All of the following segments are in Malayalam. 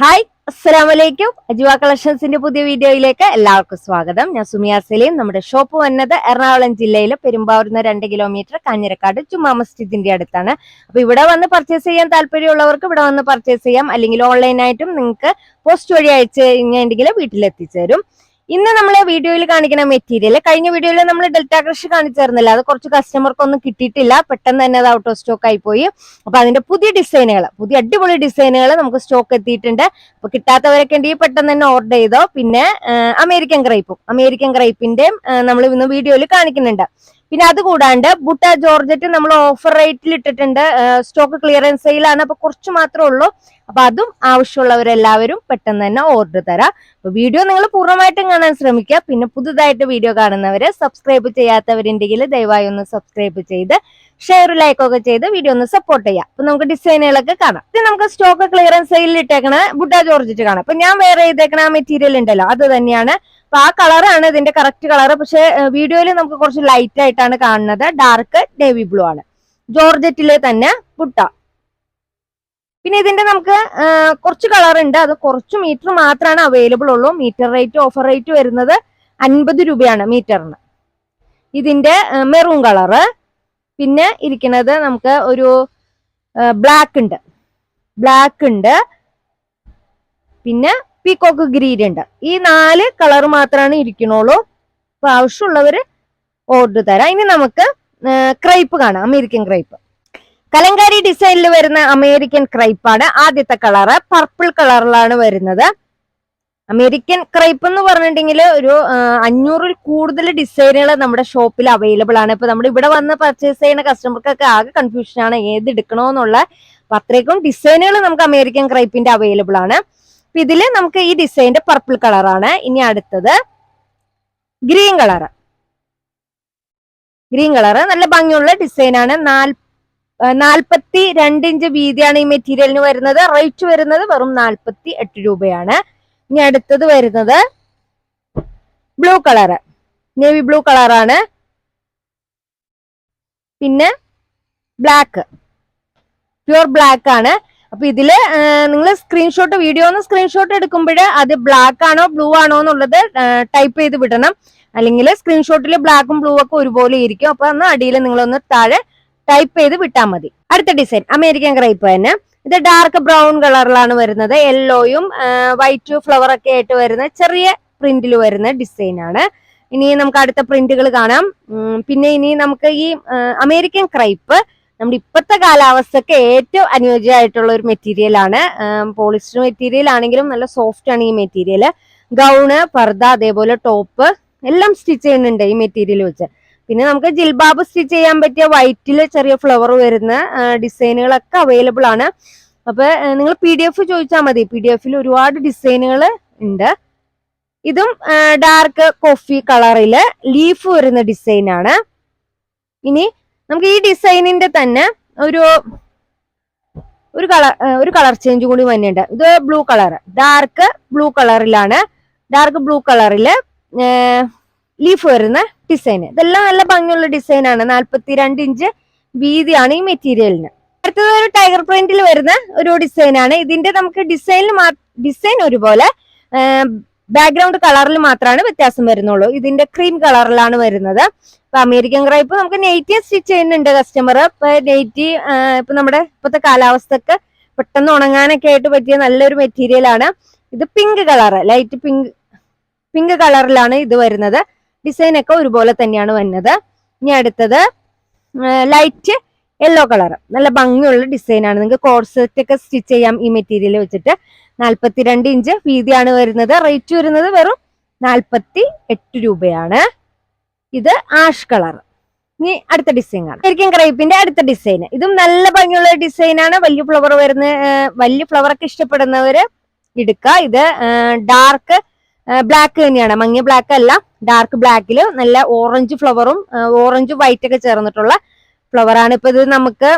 ഹായ് അസ്സലാം വലൈക്കും അജുവ കളക്ഷൻസിന്റെ പുതിയ വീഡിയോയിലേക്ക് എല്ലാവർക്കും സ്വാഗതം. ഞാൻ സുമിയ സലീം. നമ്മുടെ ഷോപ്പ് വന്നത് എറണാകുളം ജില്ലയിലെ പെരുമ്പാവൂർന്ന് രണ്ട് കിലോമീറ്റർ കാഞ്ഞിരക്കാട് ജുമാ മസ്ജിദിന്റെ അടുത്താണ്. അപ്പൊ ഇവിടെ വന്ന് പർച്ചേസ് ചെയ്യാൻ താല്പര്യമുള്ളവർക്ക് ഇവിടെ വന്ന് പർച്ചേസ് ചെയ്യാം. അല്ലെങ്കിൽ ഓൺലൈനായിട്ടും നിങ്ങൾക്ക് പോസ്റ്റ് വഴി അയച്ചു കഴിഞ്ഞിട്ടുണ്ടെങ്കിൽ വീട്ടിലെത്തിച്ചേരും. ഇന്ന് നമ്മൾ വീഡിയോയിൽ കാണിക്കുന്ന മെറ്റീരിയൽ കഴിഞ്ഞ വീഡിയോയിൽ നമ്മൾ ഡെൽറ്റ ക്രഷ് കാണിച്ചിരുന്നില്ല അത് കുറച്ച് കസ്റ്റമർക്കൊന്നും കിട്ടിയിട്ടില്ല. പെട്ടെന്ന് തന്നെ അത് ഔട്ട് ഓഫ് സ്റ്റോക്ക് ആയി പോയി അപ്പൊ അതിന്റെ പുതിയ ഡിസൈനുകൾ പുതിയ അടിപൊളി ഡിസൈനുകൾ നമുക്ക് സ്റ്റോക്ക് എത്തിയിട്ടുണ്ട്. അപ്പൊ കിട്ടാത്തവരൊക്കെ ഉണ്ടെങ്കിൽ പെട്ടെന്ന് തന്നെ ഓർഡർ ചെയ്തോ. പിന്നെ അമേരിക്കൻ ക്രൈപ്പും അമേരിക്കൻ ക്രൈപ്പിന്റെയും നമ്മൾ ഇന്ന് വീഡിയോയിൽ കാണിക്കുന്നുണ്ട്. പിന്നെ അത് കൂടാണ്ട് ബുട്ട ജോർജറ്റ് നമ്മൾ ഓഫർ റേറ്റിൽ ഇട്ടിട്ടുണ്ട്. സ്റ്റോക്ക് ക്ലിയറൻസ് സെയിലാണ് അപ്പൊ കുറച്ച് മാത്രമേ ഉള്ളൂ. അപ്പൊ അതും ആവശ്യമുള്ളവരെല്ലാവരും പെട്ടെന്ന് തന്നെ ഓർഡർ തരാം. അപ്പൊ വീഡിയോ നിങ്ങൾ പൂർണമായിട്ടും കാണാൻ ശ്രമിക്കുക. പിന്നെ പുതുതായിട്ട് വീഡിയോ കാണുന്നവരെ സബ്സ്ക്രൈബ് ചെയ്യാത്തവരുണ്ടെങ്കിൽ ദയവായി ഒന്ന് സബ്സ്ക്രൈബ് ചെയ്ത് ഷെയർ ലൈക്ക് ഒക്കെ ചെയ്ത് വീഡിയോ ഒന്ന് സപ്പോർട്ട് ചെയ്യാം അപ്പൊ നമുക്ക് ഡിസൈനുകളൊക്കെ കാണാം. ഇത് നമുക്ക് സ്റ്റോക്ക് ക്ലിയറൻസ് സെയിലിൽ ഇട്ടേക്കണ ബുഡ ജോർജിറ്റ് കാണാം. അപ്പൊ ഞാൻ വേറെ ചെയ്തേക്കണ ആ മെറ്റീരിയൽ ഉണ്ടല്ലോ അത് തന്നെയാണ്. അപ്പൊ ആ കളറാണ് ഇതിന്റെ കറക്റ്റ് കളർ പക്ഷെ വീഡിയോയിൽ നമുക്ക് കുറച്ച് ലൈറ്റ് ആയിട്ടാണ് കാണുന്നത്. ഡാർക്ക് നേവി ബ്ലൂ ആണ്. ജോർജറ്റിലെ തന്നെ ബുട്ട. പിന്നെ ഇതിന്റെ നമുക്ക് കുറച്ച് കളർ ഉണ്ട്. അത് കുറച്ച് മീറ്റർ മാത്രമാണ് അവൈലബിൾ ഉള്ളൂ. മീറ്റർ റേറ്റ് ഓഫർ റേറ്റ് വരുന്നത് അൻപത് രൂപയാണ് മീറ്ററിന് ഇതിന്റെ മെറൂൺ കളറ് പിന്നെ ഇരിക്കുന്നത് നമുക്ക് ഒരു ബ്ലാക്ക് ഉണ്ട്. ബ്ലാക്ക് ഉണ്ട്. പിന്നെ പീക്കോക്ക് ഗ്രീൻ ഉണ്ട്. ഈ നാല് കളർ മാത്രമാണ് ഇരിക്കണുള്ളൂ. അപ്പൊ ആവശ്യമുള്ളവര് ഓർഡർ തരാം. ഇനി നമുക്ക് ക്രൈപ്പ് കാണാം. അമേരിക്കൻ ക്രൈപ്പ് കലങ്കാരി ഡിസൈനിൽ വരുന്ന അമേരിക്കൻ ക്രൈപ്പാണ്. ആദ്യത്തെ കളറ് പർപ്പിൾ കളറിലാണ് വരുന്നത്. അമേരിക്കൻ ക്രൈപ്പ് എന്ന് പറഞ്ഞിട്ടുണ്ടെങ്കിൽ ഒരു അഞ്ഞൂറിൽ കൂടുതൽ ഡിസൈനുകൾ നമ്മുടെ ഷോപ്പിൽ അവൈലബിൾ ആണ്. ഇപ്പൊ നമ്മൾ ഇവിടെ വന്ന് പർച്ചേസ് ചെയ്യുന്ന കസ്റ്റമർക്കൊക്കെ ആകെ കൺഫ്യൂഷൻ ആണ് ഏത് എടുക്കണോന്നുള്ള. അപ്പൊ അത്രയ്ക്കും ഡിസൈനുകൾ നമുക്ക് അമേരിക്കൻ ക്രൈപ്പിന്റെ അവൈലബിൾ ആണ്. അപ്പൊ ഇതിൽ നമുക്ക് ഈ ഡിസൈന്റെ പർപ്പിൾ കളറാണ് ഇനി അടുത്തത് ഗ്രീൻ കളർ. ഗ്രീൻ കളർ നല്ല ഭംഗിയുള്ള ഡിസൈനാണ്. നാല് നാൽപ്പത്തി രണ്ട് ഇഞ്ച് വീതിയാണ് ഈ മെറ്റീരിയലിന് വരുന്നത്. റേറ്റ് വരുന്നത് വെറും നാൽപ്പത്തി എട്ട് രൂപയാണ്. ഇനി അടുത്തത് വരുന്നത് ബ്ലൂ കളറ് നേവി ബ്ലൂ കളറാണ് പിന്നെ ബ്ലാക്ക് പ്യുവർ ബ്ലാക്ക് ആണ്. അപ്പൊ ഇതിൽ നിങ്ങൾ സ്ക്രീൻഷോട്ട് വീഡിയോ ഒന്ന് സ്ക്രീൻഷോട്ട് എടുക്കുമ്പോൾ അത് ബ്ലാക്ക് ആണോ ബ്ലൂ ആണോ എന്നുള്ളത് ടൈപ്പ് ചെയ്ത് വിടണം. അല്ലെങ്കിൽ സ്ക്രീൻഷോട്ടിൽ ബ്ലാക്കും ബ്ലൂ ഒക്കെ ഒരുപോലെ ഇരിക്കും. അപ്പൊ അന്ന് അടിയിൽ നിങ്ങളൊന്ന് താഴെ ടൈപ്പ് ചെയ്ത് വിട്ടാൽ മതി. അടുത്ത ഡിസൈൻ അമേരിക്കൻ ക്രൈപ്പ് തന്നെ. ഇത് ഡാർക്ക് ബ്രൗൺ കളറിലാണ് വരുന്നത്. യെല്ലോയും വൈറ്റ് ഫ്ലവർ ഒക്കെ ആയിട്ട് വരുന്ന ചെറിയ പ്രിന്റിൽ വരുന്ന ഡിസൈൻ ആണ്. ഇനി നമുക്ക് അടുത്ത പ്രിന്റുകൾ കാണാം. പിന്നെ ഇനി നമുക്ക് ഈ അമേരിക്കൻ ക്രൈപ്പ് നമ്മുടെ ഇപ്പോഴത്തെ കാലാവസ്ഥക്ക് ഏറ്റവും അനുയോജ്യമായിട്ടുള്ള ഒരു മെറ്റീരിയൽ ആണ്. പോളിസ്റ്റർ മെറ്റീരിയൽ ആണെങ്കിലും നല്ല സോഫ്റ്റ് ആണ് ഈ മെറ്റീരിയൽ ഗൗണ് പർദ്ദ അതേപോലെ ടോപ്പ് എല്ലാം സ്റ്റിച്ച് ചെയ്യുന്നുണ്ട് ഈ മെറ്റീരിയൽ വെച്ച്. പിന്നെ നമുക്ക് ജിൽബാബ് സ്റ്റിച്ച് ചെയ്യാൻ പറ്റിയ വൈറ്റിൽ ചെറിയ ഫ്ലവർ വരുന്ന ഡിസൈനുകളൊക്കെ അവൈലബിൾ ആണ്. അപ്പൊ നിങ്ങൾ പി ഡി എഫ് ചോദിച്ചാൽ മതി. പി ഡി എഫിൽ ഒരുപാട് ഡിസൈനുകൾ ഉണ്ട്. ഇതും ഡാർക്ക് കോഫി കളറിൽ ലീഫ് വരുന്ന ഡിസൈനാണ് ഇനി നമുക്ക് ഈ ഡിസൈനിന്റെ തന്നെ ഒരു ഒരു കളർ ഒരു കളർ ചേഞ്ച് കൂടി വന്നിട്ടുണ്ട്. ഇത് ബ്ലൂ കളർ ഡാർക്ക് ബ്ലൂ കളറിലാണ് ഡാർക്ക് ബ്ലൂ കളറിൽ ലീഫ് വരുന്ന ഡിസൈൻ. ഇതെല്ലാം നല്ല ഭംഗിയുള്ള ഡിസൈൻ ആണ്. നാല്പത്തിരണ്ട് ഇഞ്ച് വീതിയാണ് ഈ മെറ്റീരിയലിന്. അടുത്തത് ഒരു ടൈഗർ പ്രിന്റിൽ വരുന്ന ഒരു ഡിസൈൻ ആണ്. ഇതിന്റെ നമുക്ക് ഡിസൈനിൽ ഡിസൈൻ ഒരുപോലെ ബാക്ക്ഗ്രൗണ്ട് കളറിൽ മാത്രമാണ് വ്യത്യാസം വരുന്നുള്ളൂ. ഇതിന്റെ ക്രീം കളറിലാണ് വരുന്നത്. ഇപ്പൊ അമേരിക്കൻ ക്രൈപ്പ് നമുക്ക് നെയ്റ്റി സ്റ്റിച്ച് ചെയ്യുന്നുണ്ട് കസ്റ്റമർ. ഇപ്പൊ നെയ്റ്റി ഇപ്പൊ നമ്മുടെ ഇപ്പോഴത്തെ കാലാവസ്ഥക്ക് പെട്ടെന്ന് ഉണങ്ങാനൊക്കെ ആയിട്ട് പറ്റിയ നല്ലൊരു മെറ്റീരിയൽ ആണ് ഇത് pink colour light pink pink കളറിലാണ് ഇത് വരുന്നത്. ഡിസൈൻ ഒക്കെ ഒരുപോലെ തന്നെയാണ് വരുന്നത് ഇനി അടുത്തത് ലൈറ്റ് യെല്ലോ കളർ നല്ല ഭംഗിയുള്ള ഡിസൈൻ ആണ്. നിങ്ങൾക്ക് കോർസെറ്റ് ഒക്കെ സ്റ്റിച്ച് ചെയ്യാം ഈ മെറ്റീരിയൽ വെച്ചിട്ട്. നാല്പത്തിരണ്ട് ഇഞ്ച് വീതിയാണ് വരുന്നത്. റേറ്റ് വരുന്നത് വെറും നാൽപ്പത്തി എട്ട് രൂപയാണ്. ഇത് ആഷ് കളർ ഇനി അടുത്ത ഡിസൈൻ ആണ്. ശരിക്കും ക്രൈപ്പിന്റെ അടുത്ത ഡിസൈൻ ഇതും നല്ല ഭംഗിയുള്ള ഡിസൈൻ ആണ്. വലിയ ഫ്ലവർ വരുന്ന വലിയ ഫ്ലവർ ഒക്കെ ഇഷ്ടപ്പെടുന്നവര് എടുക്കുക. ഇത് ഡാർക്ക് ബ്ലാക്ക് തന്നെയാണ്. മങ്ങിയ ബ്ലാക്ക് അല്ല. ഡാർക്ക് ബ്ലാക്കിൽ നല്ല ഓറഞ്ച് ഫ്ലവറും ഓറഞ്ച് വൈറ്റ് ഒക്കെ ചേർന്നിട്ടുള്ള ഫ്ലവറാണ് ഇപ്പൊ ഇത് നമുക്ക്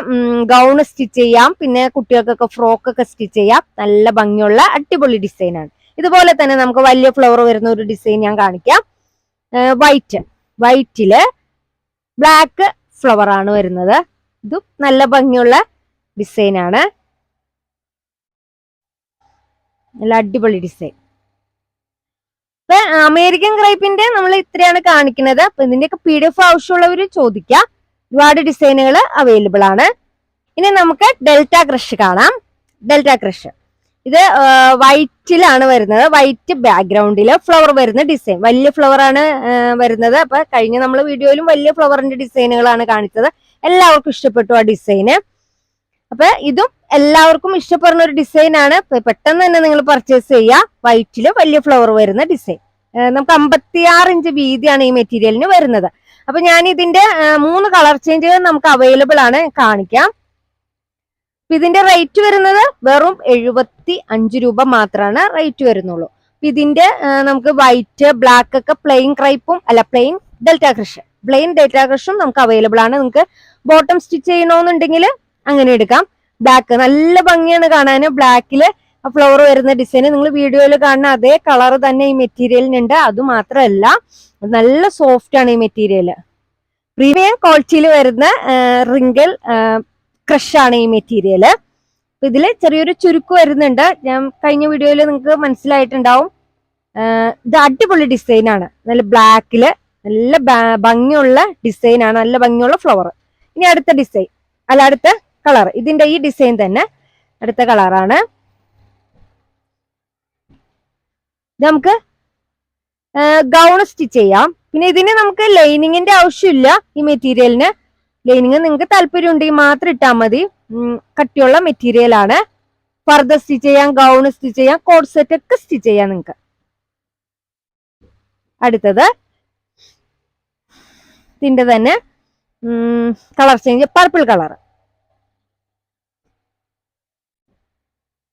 ഗൗൺ സ്റ്റിച്ച് ചെയ്യാം. പിന്നെ കുട്ടികൾക്കൊക്കെ ഫ്രോക്ക് ഒക്കെ സ്റ്റിച്ച് ചെയ്യാം. നല്ല ഭംഗിയുള്ള അടിപൊളി ഡിസൈനാണ് ഇതുപോലെ തന്നെ നമുക്ക് വലിയ ഫ്ലവർ വരുന്ന ഒരു ഡിസൈൻ ഞാൻ കാണിക്കാം. വൈറ്റ് വൈറ്റിൽ ബ്ലാക്ക് ഫ്ലവർ ആണ് വരുന്നത്. ഇതും നല്ല ഭംഗിയുള്ള ഡിസൈനാണ് നല്ല അടിപൊളി ഡിസൈൻ ഇപ്പൊ അമേരിക്കൻ ക്രൈപ്പിന്റെ നമ്മൾ ഇത്രയാണ് കാണിക്കുന്നത്. അപ്പൊ ഇതിന്റെയൊക്കെ പി ഡി എഫ് ആവശ്യമുള്ളവർ ചോദിക്കുക ഒരുപാട് ഡിസൈനുകൾ അവൈലബിൾ ആണ്. ഇനി നമുക്ക് ഡെൽറ്റ ക്രഷ് കാണാം. Delta crush. ഇത് വൈറ്റിലാണ് വരുന്നത്. വൈറ്റ് ബാക്ക്ഗ്രൗണ്ടിൽ ഫ്ലവർ വരുന്ന ഡിസൈൻ വലിയ ഫ്ലവർ ആണ് വരുന്നത്. അപ്പൊ കഴിഞ്ഞ നമ്മൾ വീഡിയോയിലും വലിയ ഫ്ലവറിന്റെ ഡിസൈനുകളാണ് കാണിച്ചത്. എല്ലാവർക്കും ഇഷ്ടപ്പെട്ടു ആ ഡിസൈന് അപ്പൊ ഇതും എല്ലാവർക്കും ഇഷ്ടപ്പെടുന്ന ഒരു ഡിസൈൻ ആണ്. പെട്ടെന്ന് തന്നെ നിങ്ങൾ പർച്ചേസ് ചെയ്യുക വൈറ്റിൽ വലിയ ഫ്ലവർ വരുന്ന ഡിസൈൻ നമുക്ക് അമ്പത്തിയാറ് ഇഞ്ച് വീതിയാണ് ഈ മെറ്റീരിയലിന് വരുന്നത്. അപ്പൊ ഞാൻ ഇതിന്റെ മൂന്ന് കളർ ചേഞ്ചുകൾ നമുക്ക് അവൈലബിൾ ആണ് കാണിക്കാം. ഇതിന്റെ റേറ്റ് വരുന്നത് വെറും എഴുപത്തി അഞ്ച് രൂപ മാത്രമാണ് റേറ്റ് വരുന്നുള്ളൂ. ഇതിന്റെ നമുക്ക് വൈറ്റ് ബ്ലാക്ക് ഒക്കെ പ്ലെയിൻ ക്രൈപ്പും അല്ല plain delta crush plain delta ക്രഷും നമുക്ക് അവൈലബിൾ ആണ്. നിങ്ങൾക്ക് ബോട്ടം സ്റ്റിച്ച് ചെയ്യണമെന്നുണ്ടെങ്കിൽ അങ്ങനെ എടുക്കാം. ബ്ലാക്ക് നല്ല ഭംഗിയാണ് കാണാൻ ബ്ലാക്കിൽ ഫ്ലവർ വരുന്ന ഡിസൈൻ നിങ്ങൾ വീഡിയോയിൽ കാണുന്ന അതേ കളർ തന്നെ ഈ മെറ്റീരിയലിനുണ്ട്. അത് മാത്രമല്ല നല്ല സോഫ്റ്റ് ആണ് ഈ മെറ്റീരിയൽ പ്രീമിയം ക്വാളിറ്റിയിൽ വരുന്ന റിങ്കിൾ ക്രഷ് ആണ് ഈ മെറ്റീരിയൽ ഇതിൽ ചെറിയൊരു ചുരുക്ക് വരുന്നുണ്ട്. ഞാൻ കഴിഞ്ഞ വീഡിയോയിൽ നിങ്ങൾക്ക് മനസ്സിലായിട്ടുണ്ടാവും. ഇത് അടിപൊളി ഡിസൈൻ ആണ്. നല്ല ബ്ലാക്കിൽ നല്ല ഭംഗിയുള്ള ഡിസൈൻ ആണ്. നല്ല ഭംഗിയുള്ള ഫ്ലവർ ഇനി അടുത്ത ഡിസൈൻ അല്ല അടുത്ത കളർ. ഇതിന്റെ ഈ ഡിസൈൻ തന്നെ അടുത്ത കളറാണ് നമുക്ക് ഗൗൺ സ്റ്റിച്ച് ചെയ്യാം. പിന്നെ ഇതിന് നമുക്ക് ലൈനിങ്ങിന്റെ ആവശ്യമില്ല. ഈ മെറ്റീരിയലിന് ലൈനിങ് നിങ്ങൾക്ക് താല്പര്യം ഉണ്ടെങ്കിൽ മാത്രം ഇട്ടാൽ മതി. കട്ടിയുള്ള മെറ്റീരിയൽ ആണ്. ഫർദർ സ്റ്റിച്ച് ചെയ്യാം ഗൗൺ സ്റ്റിച്ച് ചെയ്യാം കോഡ് സെറ്റ് ഒക്കെ സ്റ്റിച്ച് ചെയ്യാം നിങ്ങൾക്ക്. അടുത്തത് ഇതിന്റെ തന്നെ colour change purple colour.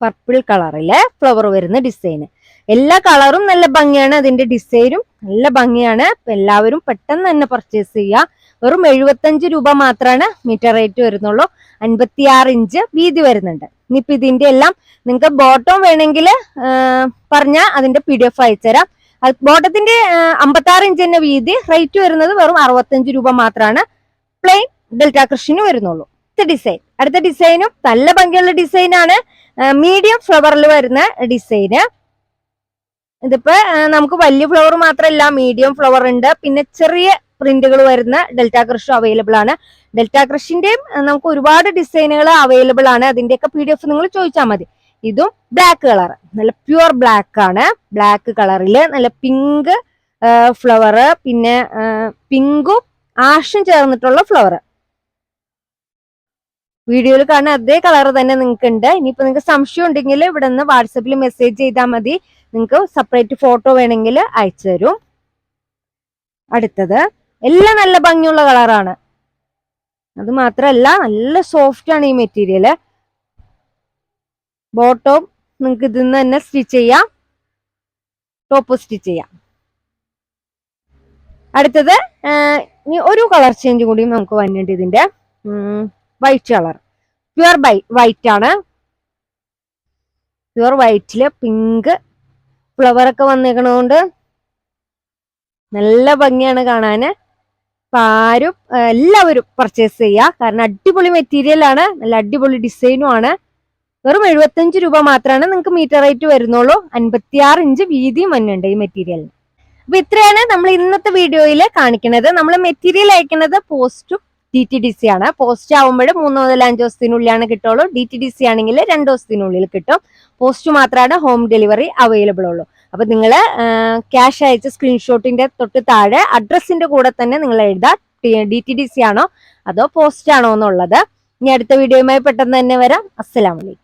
Purple കളറിലെ ഫ്ലവർ വരുന്ന ഡിസൈന് എല്ലാ കളറും നല്ല ഭംഗിയാണ്. അതിന്റെ ഡിസൈനും നല്ല ഭംഗിയാണ്. എല്ലാവരും പെട്ടെന്ന് തന്നെ പർച്ചേസ് ചെയ്യുക. വെറും എഴുപത്തഞ്ച് രൂപ മാത്രമാണ് മീറ്റർ റേറ്റ് വരുന്നുള്ളൂ. അൻപത്തിയാറ് ഇഞ്ച് വീതി വരുന്നുണ്ട്. ഇനിയിപ്പോ ഇതിന്റെ എല്ലാം നിങ്ങൾക്ക് ബോട്ടം വേണമെങ്കിൽ പറഞ്ഞാൽ അതിന്റെ പി ഡി എഫ് അയച്ചുതരാം ബോട്ടത്തിന്റെ അമ്പത്തി ആറ് ഇഞ്ച് തന്നെ വീതി. റേറ്റ് വരുന്നത് വെറും അറുപത്തഞ്ച് രൂപ മാത്രമാണ് പ്ലെയിൻ ഡെൽറ്റ കൃഷിന് വരുന്നുള്ളൂ. ഇത് ഡിസൈൻ അടുത്ത ഡിസൈനും നല്ല ഭംഗിയുള്ള ഡിസൈനാണ് മീഡിയം ഫ്ലവറിൽ വരുന്ന ഡിസൈന്. ഇതിപ്പോ നമുക്ക് വലിയ ഫ്ലവർ മാത്രമല്ല മീഡിയം ഫ്ലവർ ഉണ്ട്. പിന്നെ ചെറിയ പ്രിന്റുകൾ വരുന്ന ഡെൽറ്റ ക്രഷ് അവൈലബിൾ ആണ്. ഡെൽറ്റ ക്രഷിന്റെയും നമുക്ക് ഒരുപാട് ഡിസൈനുകൾ അവൈലബിൾ ആണ്. അതിന്റെയൊക്കെ പി ഡി എഫ് നിങ്ങൾ ചോദിച്ചാൽ മതി. ഇതും ബ്ലാക്ക് കളർ നല്ല പ്യുവർ ബ്ലാക്ക് ആണ്. ബ്ലാക്ക് കളറിൽ നല്ല പിങ്ക് ഫ്ലവർ പിന്നെ പിങ്കും ആഷും ചേർന്നിട്ടുള്ള ഫ്ലവർ വീഡിയോയിൽ കാണുന്ന അതേ കളർ തന്നെ നിങ്ങൾക്ക് ഉണ്ട് ഇനിയിപ്പോ നിങ്ങൾക്ക് സംശയം ഉണ്ടെങ്കിൽ ഇവിടെ നിന്ന് വാട്സപ്പിൽ മെസ്സേജ് ചെയ്താൽ മതി. നിങ്ങൾക്ക് സെപ്പറേറ്റ് ഫോട്ടോ വേണമെങ്കിൽ അയച്ചു തരും. അടുത്തത് എല്ലാം നല്ല ഭംഗിയുള്ള കളറാണ് അത് മാത്രല്ല നല്ല സോഫ്റ്റ് ആണ് ഈ മെറ്റീരിയൽ ബോട്ടം നിങ്ങൾക്ക് ഇതിൽ നിന്ന് തന്നെ സ്റ്റിച്ച് ചെയ്യാം. ടോപ്പ് സ്റ്റിച്ച് ചെയ്യാം. അടുത്തത് ഇനി ഒരു കളർ ചേഞ്ച് കൂടി നമുക്ക് വന്നിട്ടുണ്ട് ഇതിന്റെ. White colour. Pure by white ആണ്. പ്യുവർ വൈറ്റിൽ പിങ്ക് ഫ്ലവർ ഒക്കെ വന്നേക്കണോണ്ട് നല്ല ഭംഗിയാണ് കാണാന്. അപ്പൊ ആരും എല്ലാവരും പർച്ചേസ് ചെയ്യുക കാരണം അടിപൊളി മെറ്റീരിയൽ ആണ്. നല്ല അടിപൊളി ഡിസൈനും ആണ്. വെറും എഴുപത്തഞ്ച് രൂപ മാത്രമാണ് നിങ്ങൾക്ക് മീറ്റർ റേറ്റ് വരുന്നുള്ളൂ. അൻപത്തിയാറ് ഇഞ്ച് വീതിയും വന്നുണ്ട് ഈ മെറ്റീരിയലിന് അപ്പൊ ഇത്രയാണ് നമ്മൾ ഇന്നത്തെ വീഡിയോയിൽ കാണിക്കുന്നത് നമ്മൾ മെറ്റീരിയൽ അയക്കുന്നത് പോസ്റ്റും ഡി ടി ഡി സി ആണ്. പോസ്റ്റ് ആവുമ്പോൾ മൂന്ന് മുതൽ അഞ്ച് ദിവസത്തിനുള്ളിലാണ് കിട്ടുള്ളൂ. ഡി ടി ഡി സി ആണെങ്കിൽ രണ്ട് ദിവസത്തിനുള്ളിൽ കിട്ടും. പോസ്റ്റ് മാത്രമാണ് ഹോം ഡെലിവറി അവൈലബിൾ ഉള്ളൂ. അപ്പൊ നിങ്ങൾ ക്യാഷ് അയച്ച സ്ക്രീൻഷോട്ടിന്റെ തൊട്ട് താഴെ അഡ്രസ്സിന്റെ കൂടെ തന്നെ നിങ്ങൾ എഴുതാം. ഡി ടി ഡി സി ആണോ അതോ പോസ്റ്റ് ആണോ എന്നുള്ളത്. ഇനി അടുത്ത വീഡിയോയുമായി പെട്ടെന്ന് തന്നെ വരാം. അസ്സലാമലൈക്കും